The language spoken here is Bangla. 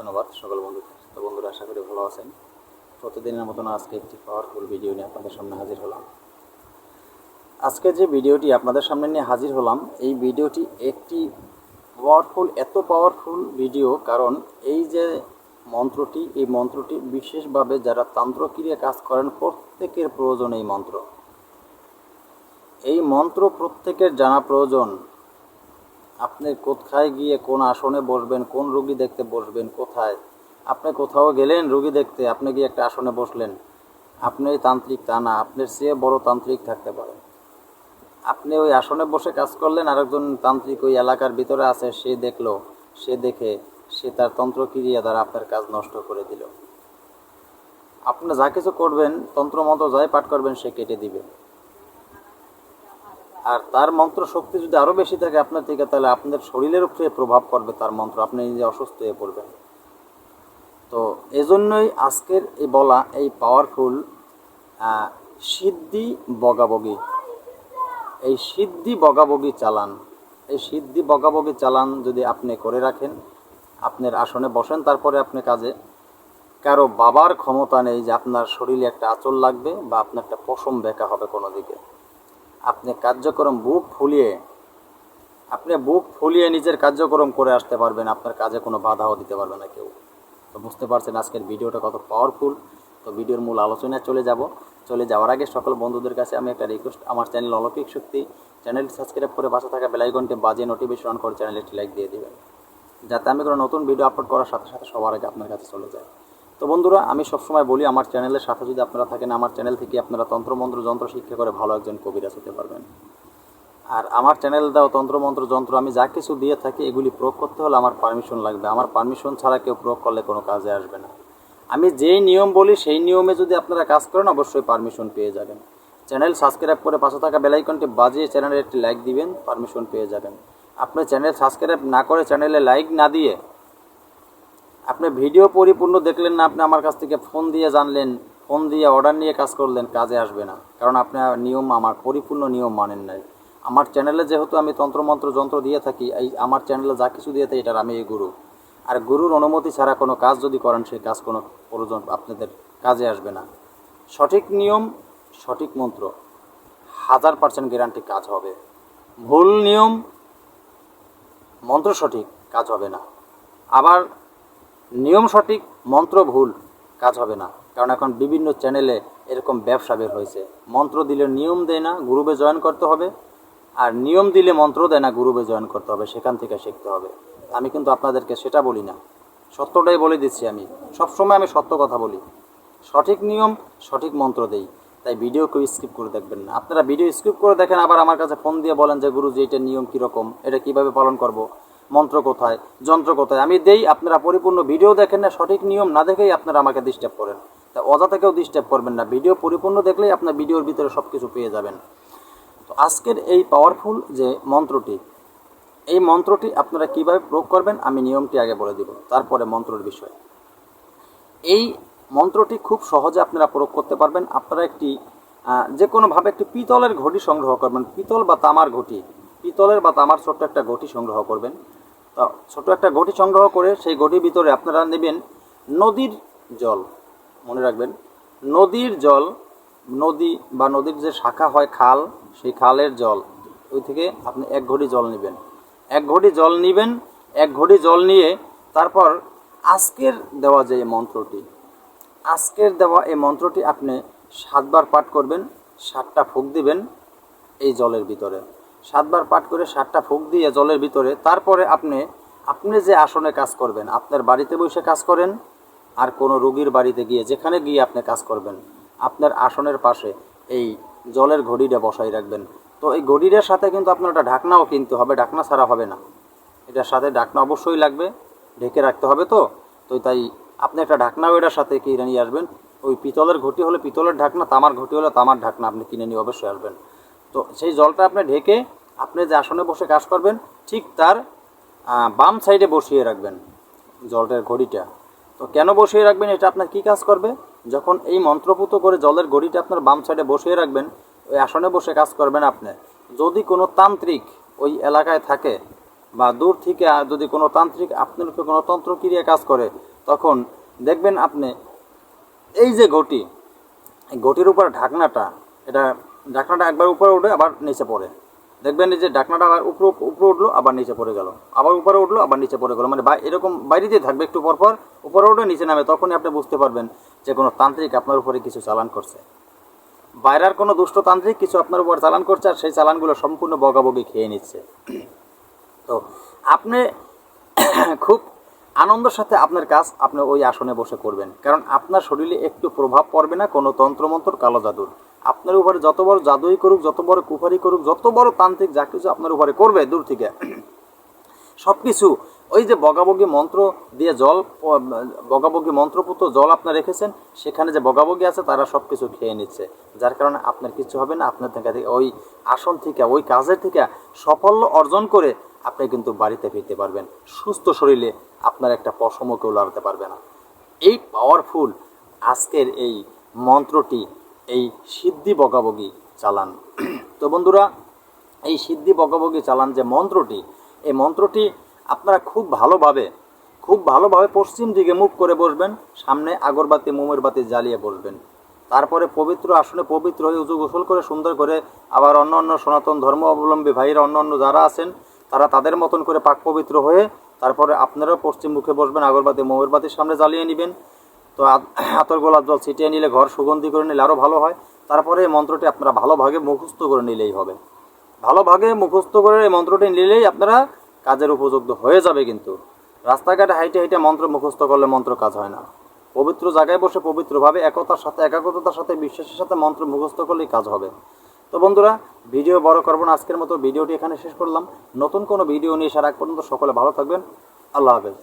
ধন্যবাদ সকল বন্ধুকে। তো বন্ধুরা, আশা করি ভালো আছেন। প্রতিদিনের মতন আজকে একটি পাওয়ারফুল ভিডিও নিয়ে আপনাদের সামনে হাজির হলাম। আজকে যে ভিডিওটি আপনাদের সামনে নিয়ে হাজির হলাম, এই ভিডিওটি একটি পাওয়ারফুল এত পাওয়ারফুল ভিডিও কারণ এই যে মন্ত্রটি, এই মন্ত্রটি বিশেষভাবে যারা তান্ত্রক্রিয়া কাজ করেন, প্রত্যেকের প্রয়োজন এই মন্ত্র। এই মন্ত্র প্রত্যেকের জানা প্রয়োজন। আপনি কোথায় গিয়ে কোন আসনে বসবেন, কোন রুগী দেখতে বসবেন, কোথায়? আপনি কোথাও গেলেন রুগী দেখতে, আপনি গিয়ে একটা আসনে বসলেন। আপনি তান্ত্রিক, তা না, আপনার চেয়ে বড় তান্ত্রিক থাকতে পারে। আপনি ওই আসনে বসে কাজ করলেন, আরেকজন তান্ত্রিক ওই এলাকার ভিতরে আছে, সে দেখল, সে দেখে, সে তার তন্ত্র তন্ত্রক্রিয়া দ্বারা আপনার কাজ নষ্ট করে দিল। আপনি যা কিছু করবেন তন্ত্রমন্ত্র যাই পাঠ করবেন, সে কেটে দিবে। আর তার মন্ত্র শক্তি যদি আরও বেশি থাকে আপনার থেকে, তাহলে আপনার শরীরের উপরে প্রভাব পড়বে তার মন্ত্র। আপনি নিজে অসুস্থ হয়ে পড়বেন। তো এজন্যই আজকের এই বলা, এই পাওয়ারফুল সিদ্ধি বগাবগি। এই সিদ্ধি বগাবগি চালান। এই সিদ্ধি বগাবগি চালান যদি আপনি করে রাখেন, আপনার আসনে বসেন, তারপরে আপনি কাজে, কারও বাবার ক্ষমতা নেই যে আপনার শরীরে একটা আঁচল লাগবে বা আপনার একটা পশম বেঁকা হবে কোনো দিকে। আপনি কার্যক্রম বুক ফুলিয়ে, আপনি বুক ফুলিয়ে নিজের কার্যক্রম করে আসতে পারবেন, আপনার কাজে কোনো বাধাও দিতে পারবে না কেউ। তো বুঝতে পারছেন আজকের ভিডিওটা কত পাওয়ারফুল তো ভিডিওর মূল আলোচনায় চলে যাব। চলে যাওয়ার আগে সকল বন্ধুদের কাছে আমি একটা রিকোয়েস্ট আমার চ্যানেল অলৌকিক শক্তি চ্যানেলটি সাবস্ক্রাইব করে বাসা থাকা বেলাইকনটি বাজে নোটিফিকেশন অন করে চ্যানেলটি লাইক দিয়ে দেবেন। যাতে আমি কোনো নতুন ভিডিও আপলোড করার সাথে সাথে সবার আগে আপনার কাছে চলে যায়। তো বন্ধুরা, আমি সবসময় বলি, আমার চ্যানেলের সাথে যদি আপনারা থাকেন, আমার চ্যানেল থেকে আপনারা তন্ত্রমন্ত্র যন্ত্র শিক্ষা করে ভালো একজন কবিরাজ হতে পারবেন। আর আমার চ্যানেল দাও তন্ত্রমন্ত্র যন্ত্র, আমি যা কিছু দিয়ে থাকি, এগুলি প্রয়োগ করতে হলে আমার পারমিশন লাগবে। আমার পারমিশন ছাড়া কেউ প্রয়োগ করলে কোনো কাজে আসবে না। আমি যেই নিয়ম বলি, সেই নিয়মে যদি আপনারা কাজ করেন, অবশ্যই পারমিশন পেয়ে যাবেন। চ্যানেল সাবস্ক্রাইব করে পাশে থাকা বেলাইকনটি বাজিয়ে চ্যানেলে একটি লাইক দিবেন পারমিশন পেয়ে যাবেন। আপনি চ্যানেল সাবস্ক্রাইব না করে চ্যানেলে লাইক না দিয়ে আপনি ভিডিও পরিপূর্ণ দেখলেন না, আপনি আমার কাছ থেকে ফোন দিয়ে জানলেন, ফোন দিয়ে অর্ডার নিয়ে কাজ করলেন, কাজে আসবে না। কারণ আপনার নিয়ম, আমার পরিপূর্ণ নিয়ম মানেন নাই। আমার চ্যানেলে যেহেতু আমি তন্ত্রমন্ত্র, যন্ত্র দিয়ে থাকি, এই আমার চ্যানেলে যা কিছু দিয়ে থাকি, এটার আমি এই গুরু। আর গুরুর অনুমতি ছাড়া কোনো কাজ যদি করেন, সেই কাজ কোনো প্রয়োজন, আপনাদের কাজে আসবে না। সঠিক নিয়ম, সঠিক মন্ত্র, হাজার পার্সেন্ট গ্যারান্টি কাজ হবে। ভুল নিয়ম, মন্ত্র সঠিক, কাজ হবে না। আবার নিয়ম সঠিক, মন্ত্র ভুল কাজ হবে না। কারণ এখন বিভিন্ন চ্যানেলে এরকম ব্যবসা বের হয়েছে। মন্ত্র দিলে নিয়ম দেয় না গ্রুপে জয়েন করতে হবে। আর নিয়ম দিলে মন্ত্র দেয় না গ্রুপে জয়েন করতে হবে। সেখান থেকে শিখতে হবে। আমি কিন্তু আপনাদেরকে সেটা বলি না। সত্যটাই বলে দিচ্ছি আমি। সবসময় আমি সত্য কথা বলি। সঠিক নিয়ম, সঠিক মন্ত্র দেই। তাই ভিডিও কেউ স্কিপ করে দেখবেন না। আপনারা ভিডিও স্কিপ করে দেখেন, আবার আমার কাছে ফোন দিয়ে বলেন যে, গুরুজি, এটা নিয়ম কীরকম? এটা কীভাবে পালন করব? মন্ত্র কোথায়, যন্ত্র কোথায়? আমি দেই, আপনারা পরিপূর্ণ ভিডিও দেখেন না, সঠিক নিয়ম না দেখেই আপনারা আমাকে ডিস্টার্ব করেন। তা কেউ ডিস্টার্ব করবেন না। ভিডিও পরিপূর্ণ দেখলেই আপনার ভিডিওর ভিতরে সব কিছু পেয়ে যাবেন। তো আজকের এই পাওয়ারফুল যে মন্ত্রটি, এই মন্ত্রটি আপনারা কীভাবে প্রয়োগ করবেন, আমি নিয়মটি আগে বলে দিব। তারপরে মন্ত্রের বিষয়। এই মন্ত্রটি খুব সহজে আপনারা প্রয়োগ করতে পারবেন। আপনারা একটি যে কোনোভাবে একটি পিতলের ঘটি সংগ্রহ করবেন। পিতল বা তামার ঘটি, পিতলের বা তামার ছোট্ট একটা ঘটি সংগ্রহ করবেন। ছোট একটা ঘটি সংগ্রহ করে সেই ঘটির ভিতরে আপনারা নেবেন নদীর জল। মনে রাখবেন, নদীর জল, নদী বা নদীর যে শাখা হয় খাল, সেই খালের জল, ওই থেকে আপনি এক ঘটি জল নেবেন। এক ঘটি জল নেবেন, এক ঘটি জল নিয়ে তারপর আজকের দেওয়া যে মন্ত্রটি, আজকের দেওয়া এই মন্ত্রটি আপনি সাতবার পাঠ করবেন, সাতটা ফুক দিবেন এই জলের ভিতরে। সাতবার পাঠ করে সাতটা ফুক দিয়ে জলের ভিতরে, তারপরে আপনি আপনি যে আসনে কাজ করবেন, আপনার বাড়িতে বসে কাজ করেন, আর কোনো রুগীর বাড়িতে গিয়ে, যেখানে গিয়ে আপনি কাজ করবেন, আপনার আসনের পাশে এই জলের ঘড়িটা বসাই রাখবেন। তো এই ঘড়িটার সাথে কিন্তু আপনার একটা ঢাকনাও কিনতে হবে, ঢাকনা ছাড়া হবে না। এটার সাথে ঢাকনা অবশ্যই লাগবে, ঢেকে রাখতে হবে তো। তো তাই আপনি একটা ঢাকনাও এটার সাথে কিনে নিয়ে আসবেন। ওই পিতলের ঘটি হলে পিতলের ঢাকনা, তামার ঘটি হলে তামার ঢাকনা আপনি কিনে নিয়ে অবশ্যই আসবেন। তো সেই জলটা আপনি ঢেকে আপনি যে আসনে বসে কাজ করবেন, ঠিক তার বাম সাইডে বসিয়ে রাখবেন জলটার ঘড়িটা। তো কেন বসিয়ে রাখবেন, এটা আপনার কি কাজ করবে? যখন এই মন্ত্রপুত করে জলের ঘড়িটা আপনার বাম সাইডে বসিয়ে রাখবেন, ওই আসনে বসে কাজ করবেন আপনি। যদি কোনো তান্ত্রিক ওই এলাকায় থাকে বা দূর থেকে যদি কোনো তান্ত্রিক আপনার উপরে কোনো তন্ত্রক্রিয়া কাজ করে, তখন দেখবেন আপনি এই যে ঘটি ঘটির উপর ঢাকনাটা, এটা ঢাকনাটা একবার উপরে উঠে আবার নিচে পড়ে। দেখবেন যে ঢাকনাটা আবার উপরে উপরে উঠল, আবার নিচে পড়ে গেল। আবার উপরে উঠল, আবার নিচে পড়ে গেল। মানে এরকম বাইরে দিয়ে থাকবে একটু পর পর, উপরে উঠে নিচে নামে, তখনই আপনি বুঝতে পারবেন যে কোনো তান্ত্রিক আপনার উপরে কিছু চালান করছে। বাইরের কোনো দুষ্ট তান্ত্রিক কিছু আপনার উপর চালান করছে আর সেই চালানগুলো সম্পূর্ণ বগাবগি খেয়ে নিচ্ছে। তো আপনি খুব আনন্দের সাথে আপনার কাজ আপনি ওই আসনে বসে করবেন। কারণ আপনার শরীরে একটু প্রভাব পড়বে না, কোনো তন্ত্রমন্ত্র, কালো জাদুর। আপনার উপরে যত বড় জাদুই করুক, যত বড় কুফারি করুক, যত বড় তান্ত্রিক যা কিছু আপনার উপরে করবে দূর থেকে। সব কিছু ওই যে বগাবগি মন্ত্র দিয়ে জল বগাবগি মন্ত্রপুত জল আপনার রেখেছেন, সেখানে যে বগাবগি আছে, তারা সব কিছু খেয়ে নিচ্ছে। যার কারণে আপনার কিছু হবে না, আপনার থেকে ওই আসন থেকে, ওই কাজের থেকে সাফল্য অর্জন করে আপনি কিন্তু বাড়িতে ফিরতে পারবেন। সুস্থ শরীরে আপনার একটা পশমও কেউ লড়াতে পারবে না। এই পাওয়ারফুল আজকের এই মন্ত্রটি এই সিদ্ধি বগাবগি চালান। তো বন্ধুরা, এই সিদ্ধি বগাবগি চালান যে মন্ত্রটি, এই মন্ত্রটি আপনারা খুব ভালোভাবে খুব ভালোভাবে পশ্চিম দিকে মুখ করে বসবেন, সামনে আগরবাতি মোমের বাতি জ্বালিয়ে বসবেন। তারপরে পবিত্র আসনে পবিত্র হয়ে উঁচু গোসল করে, সুন্দর করে আবার অন্য অন্য সনাতন ধর্ম অবলম্বী ভাইরা অন্য অন্য যারা আছেন, তারা তাদের মতন করে পাক পবিত্র হয়ে, তারপরে আপনারাও পশ্চিম মুখে বসবেন, আগরবাতি মোমের বাতির সামনে জ্বালিয়ে নেবেন। তো আতর গোলাপ জল ছিটিয়ে নিলে ঘর সুগন্ধি করে নিলে আরও ভালো হয়। তারপরে এই মন্ত্রটি আপনারা ভালোভাবে মুখস্থ করে নিলেই হবে। ভালোভাবে মুখস্থ করে এই মন্ত্রটি নিলেই আপনারা কাজের উপযুক্ত হয়ে যাবে কিন্তু। রাস্তাঘাটে হাইটে হাইটে মন্ত্র মুখস্থ করলে মন্ত্র কাজ হয় না। পবিত্র জায়গায় বসে পবিত্রভাবে একতার সাথে, একাগ্রতার সাথে, বিশ্বাসের সাথে মন্ত্র মুখস্থ করলেই কাজ হবে। তো বন্ধুরা, ভিডিও বড় করব না, আজকের মতো ভিডিওটি এখানে শেষ করলাম। নতুন কোনো ভিডিও নিয়ে সারা আগ পর্যন্ত সকলে ভালো থাকবেন। আল্লাহ হাফেজ।